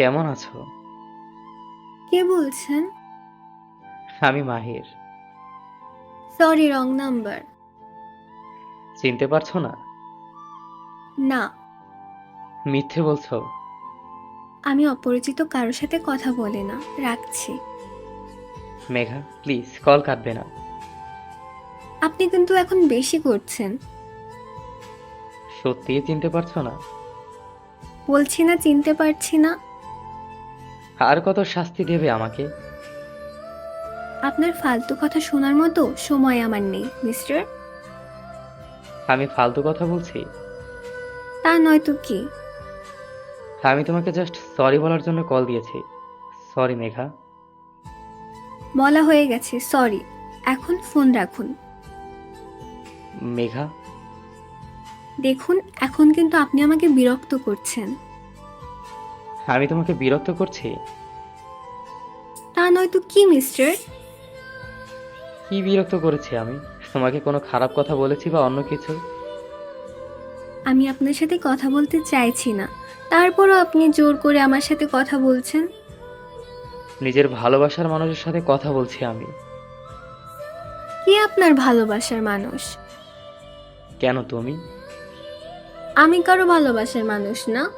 কেমন আছো? কে বলছেন? আমি মাহির। সরি রং নাম্বার চিনতে পারছ না? না। মিথ্যে বলছো? আমি অপরিচিত কারোর সাথে কথা বলি না রাখছি। মেঘা প্লিজ কল কাটবে না। আপনি কিন্তু এখন বেশি করছেন। সত্যিই চিনতে পারছ না? বলছি না চিনতে পারছি না। আর কত শাস্তি দেবে আমাকে? আপনার ফালতু কথা শোনার মতো সময় আমার নেই মিস্টার। আমি ফালতু কথা বলছি? তা নয় তো কি? আমি তোমাকে জাস্ট সরি বলার জন্য কল দিয়েছি। সরি মেঘা। বলা হয়ে গেছে সরি এখন ফোন রাখুন। মেঘা? দেখুন এখন কিন্তু আপনি আমাকে বিরক্ত করছেন। আমি তোমাকে বিরক্ত করছি? তা নয় তো কি মিস্টার? কি বিরক্ত করেছি আমি? তোমাকে কোনো খারাপ কথা বলেছি বা অন্য কিছু? আমি আপনার সাথে কথা বলতে চাইছি না। তারপরও আপনি জোর করে আমার সাথে কথা বলছেন? নিজের ভালোবাসার মানুষের সাথে কথা বলছি আমি। কি আপনার ভালোবাসার মানুষ? কেন তুমি? আমি কারও ভালোবাসার মানুষ না।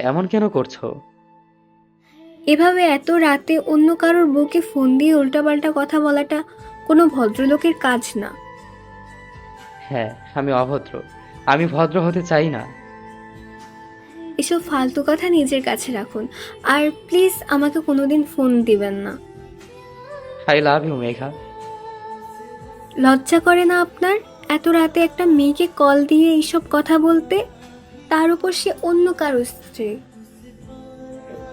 এমন কেন করছ? এভাবে এত রাতে অন্য কারোর বউকে ফোন দিয়ে উল্টাপাল্টা কথা বলাটা কোনো ভদ্রলোকের কাজ না। হ্যাঁ আমি অভদ্র। আমি ভদ্র হতে চাই না। এসব ফালতু কথা নিজের কাছে রাখুন। আর প্লিজ আমাকে কোনোদিন ফোন দিবেন না। I love you Megha. লজ্জা করে না আপনার? এত রাতে একটা মেয়েকে কল দিয়ে এইসব কথা বলতে? তার উপর সে অন্য কারও স্ত্রী।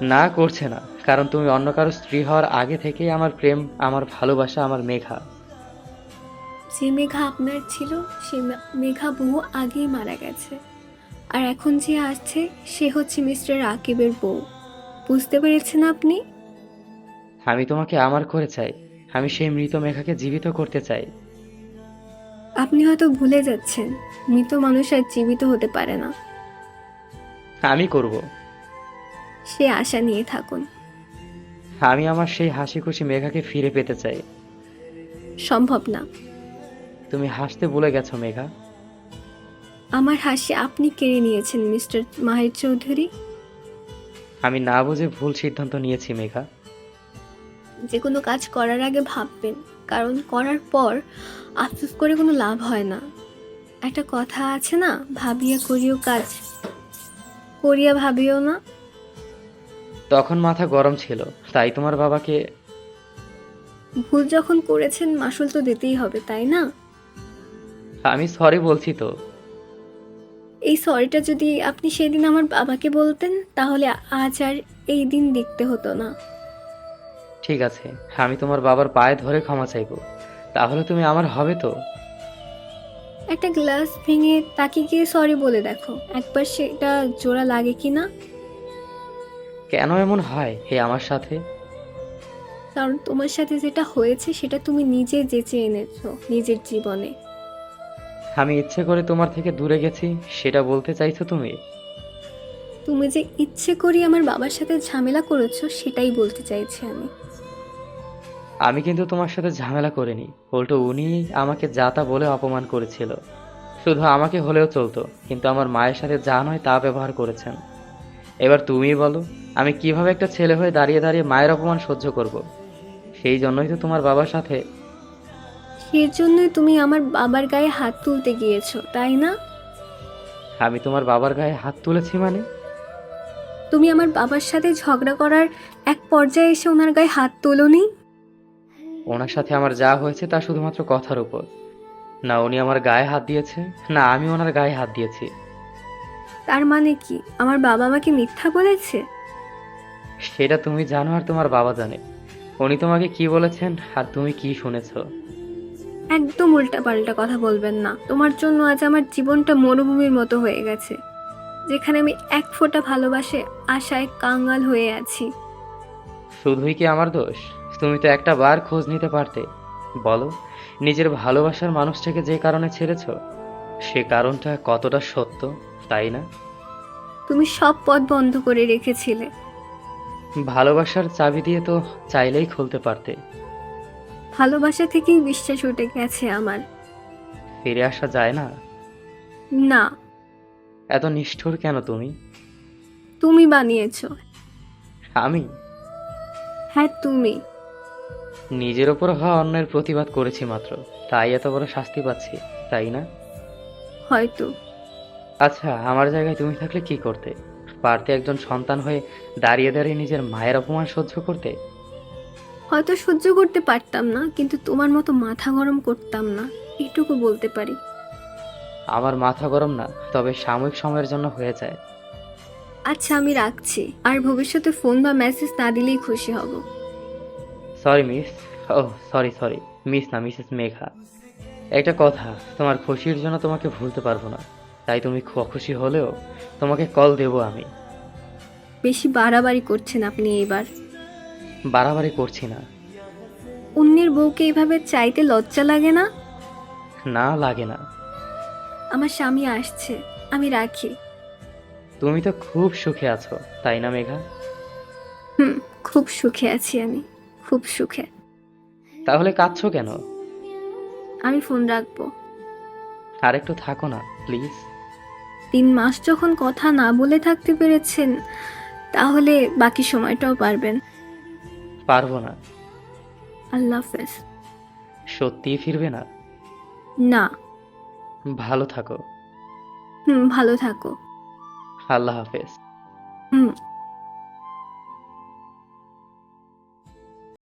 না করছে না কারণ তুমি অন্য কারও স্ত্রী হওয়ার আগে থেকেই আমার প্রেম আমার ভালোবাসা আমার মেঘা। যে মেঘা আপনার ছিল সে মেঘা বহু আগেই মারা গেছে। আর এখন যে আসছে সে হচ্ছে মিস্টার আকিবের বউ। বুঝতে পেরেছেন আপনি? আমি তোমাকে আমার করে চাই। আমি সেই মৃত মেঘাকে জীবিত করতে চাই। আপনি হয়তো ভুলে যাচ্ছেন মৃত মানুষ আর জীবিত হতে পারে না। আমি করব। সে আশা নিয়ে থাকুন। আমি আমার সেই হাসি খুশি মেঘাকে ফিরে পেতে চাই। সম্ভব না। তুমি হাসতে ভুলে গেছো মেঘা? আমার হাসি আপনি কেড়ে নিয়েছেন মিস্টার মাহির চৌধুরী। আমি না বুঝে ভুল সিদ্ধান্ত নিয়েছি মেঘা। যে কোনো কাজ করার আগে ভাববেন কারণ করার পর আফসোস করে কোনো লাভ হয় না। একটা কথা আছে না ভাবিয়া করিও কাজ। করিয়া ভাবিও না? তখন মাথা গরম ছিল তাই তোমার বাবাকে ভুল যখন করেছেন মাসুল তো দিতেই হবে তাই না? আমি সরি বলছি তো। এই সরিটা যদি আপনি সেদিন আমার বাবাকে বলতেন তাহলে আজ আর এই দিন দেখতে হতো না। ঠিক আছে আমি তোমার বাবার পায়ে ধরে ক্ষমা চাইব। তাহলে তুমি আমার হবে তো? একটা গ্লাস ভেঙে তাকে গিয়ে সরি বলে দেখো। একবার সেটা জোড়া লাগে কি না কেন এমন হয় হে আমার সাথে? কারণ তোমার সাথে যেটা হয়েছে সেটা তুমি নিজে যেচে এনেছো নিজের জীবনে। আমি ইচ্ছে করে তোমার থেকে দূরে গেছি সেটা বলতে চাইছো তুমি? তুমি যে ইচ্ছে করি আমার বাবার সাথে ঝামেলা করেছ সেটাই বলতে চাইছি আমি। আমি কিন্তু তোমার সাথে ঝামেলা করিনি। উল্টো উনি আমাকে যা তা বলে অপমান করেছিল। শুধু আমাকে হলেও চলতো কিন্তু আমার মায়ের সাথে যা নয় তা ব্যবহার করেছেন। এবার তুমিই বলো আমি কীভাবে একটা ছেলে হয়ে দাঁড়িয়ে দাঁড়িয়ে মায়ের অপমান সহ্য করব। সেই জন্যই তো তোমার বাবার সাথে। সেই জন্যই তুমি আমার বাবার গায়ে হাত তুলতে গিয়েছো তাই না? আমি তোমার বাবার গায়ে হাত তুলেছি মানে? তুমি আমার বাবার সাথে ঝগড়া করার এক পর্যায়ে এসে ওনার গায়ে হাত তোলনি? ওনার সাথে আমার যা হয়েছে তা শুধুমাত্র কথার উপর। না উনি আমার গায়ে হাত দিয়েছে না আমি ওনার গায়ে হাত দিয়েছি। তার মানে কি? আমার বাবা আমাকে মিথ্যা বলেছে? সেটা তুমি জানো আর তোমার বাবা জানে। উনি তোমাকে কি বলেছেন আর তুমি কি শুনেছো? একদম উল্টা পাল্টা কথা বলবেন না। তোমার জন্য আজ আমার জীবনটা মরুভূমির মতো হয়ে গেছে যেখানে আমি এক ফোঁটা ভালোবাসে আশায় কাঙ্গাল হয়ে আছি। শুধুই কি আমার দোষ? তুমি তো একটা বার খোঁজ নিতে পারতে। বলো নিজের ভালোবাসার মানুষটাকে যে কারণে ছেড়েছ সে কারণটা কতটা সত্য তাই না? তুমি সব পথ বন্ধ করে রেখেছিলে। ভালোবাসার চাবি দিয়ে তো চাইলেই খুলতে পারতে। ভালোবাসা থেকেই বিশ্বাস উঠে গেছে আমার। ফিরে আসা যায় না? না। এত নিষ্ঠুর কেন তুমি? তুমি বানিয়েছো। আমি? হ্যাঁ তুমি। নিজের ওপর হওয়া অন্যের প্রতিবাদ করেছি মাত্র। তাই এত বড় শাস্তি পাচ্ছি তাই না? হয়তো। আচ্ছা আমার জায়গায় তুমি থাকলে কি করতে? পারতে একজন সন্তান হয়ে দাঁড়িয়ে দাঁড়িয়ে নিজের মায়ের অপমান সহ্য করতে? হয়তো সহ্য করতে পারতাম না কিন্তু তোমার মতো মাথা গরম করতাম না এটুকু বলতে পারি। আমার মাথা গরম না তবে সাময়িক সময়ের জন্য হয়ে যায়। আচ্ছা আমি রাখছি। আর ভবিষ্যতে ফোন বা মেসেজ না দিলেই খুশি হব। সরি মিস ও সরি সরি মিস না মিসেস মেঘা একটা কথা তোমার খুশির জন্য তোমাকে ভুলতে পারব না। তাই তুমি খুশি হলেও তোমাকে কল দেবো আমি। বেশি বাড়াবাড়ি করছেন আপনি এবার। বাড়াবাড়ি করছি না। অন্যের বউকে এভাবে চাইতে লজ্জা লাগে না? না লাগে না। আমার স্বামী আসছে আমি রাখি। তুমি তো খুব সুখে আছো তাই না মেঘা? হুম খুব সুখে আছি আমি। খুব সুখে। তাহলে কাঁদছো কেন? আমি ফোন রাখব। আর একটু থাকো না প্লিজ। তিন মাস যখন কথা না বলে থাকতে পেরেছেন তাহলে বাকি সময়টাও পারবেন। পারব না। আল্লাহ হাফেজ। সত্যিই ফিরবে না? না। ভালো থাকো। হুম ভালো থাকো। আল্লাহ হাফেজ। হুম।